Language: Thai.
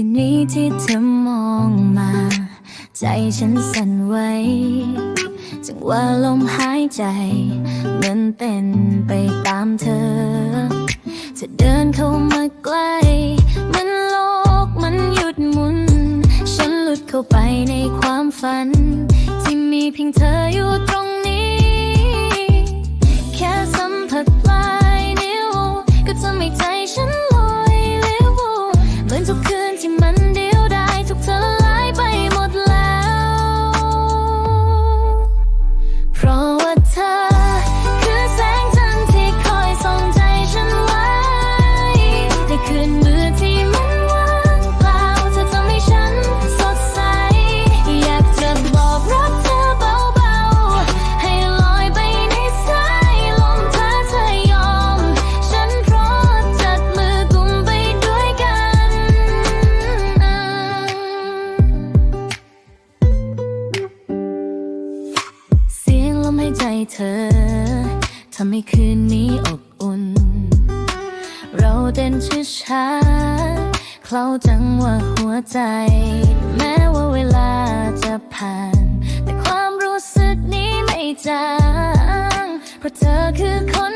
ืนนี้ที่เธอมองมา ใจฉันสั่นไหวจังว่าลมหายใจเหมือนเต้นไปตามเธอเธอเดินเข้ามาใกล้มันโลกมันหยุดหมุน ฉันหลุดเข้าไปในความฝัน ที่มีเพียงเธออยู่ตรงนี้ ใจเธอทำให้คืนนี้อบอุ่น เราเต้นช้าๆเคล้าจังว่าหัวใจ แม้ว่าเวลาจะผ่าน แต่ความรู้สึกนี้ไม่จางเพราะเธอคือคน